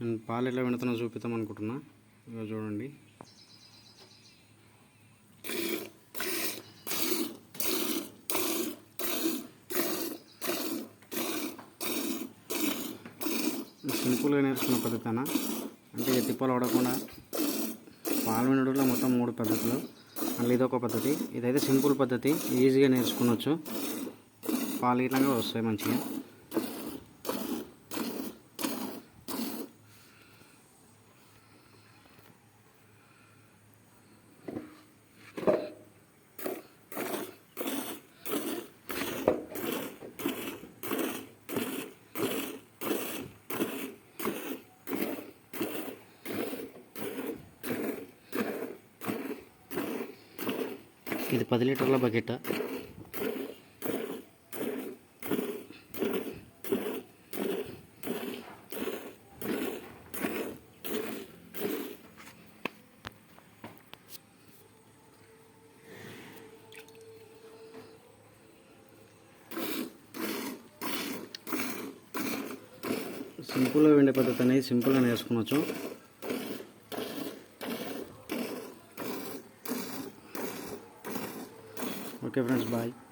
నేను పాలు ఎట్లా వెండుతున్నా చూపిద్దాం అనుకుంటున్నా. ఇగో చూడండి. సింపుల్గా నేర్చుకున్న పద్ధతినా? అంటే ఎత్తిపాలు తిప్పలు పాలు వినడంలో మొత్తం మూడు పద్ధతులు. మళ్ళీ ఇదొక పద్ధతి. ఇదైతే సింపుల్ పద్ధతి. ఈజీగా నేర్చుకున్నచ్చు పాలు ఇట్లాగా వస్తాయి మంచిగా. ఇది పది లీటర్ల బకెట్. సింపుల్గా వెండే పద్ధతి అనేది సింపుల్గా నేర్చుకోవచ్చు porque Cabrões de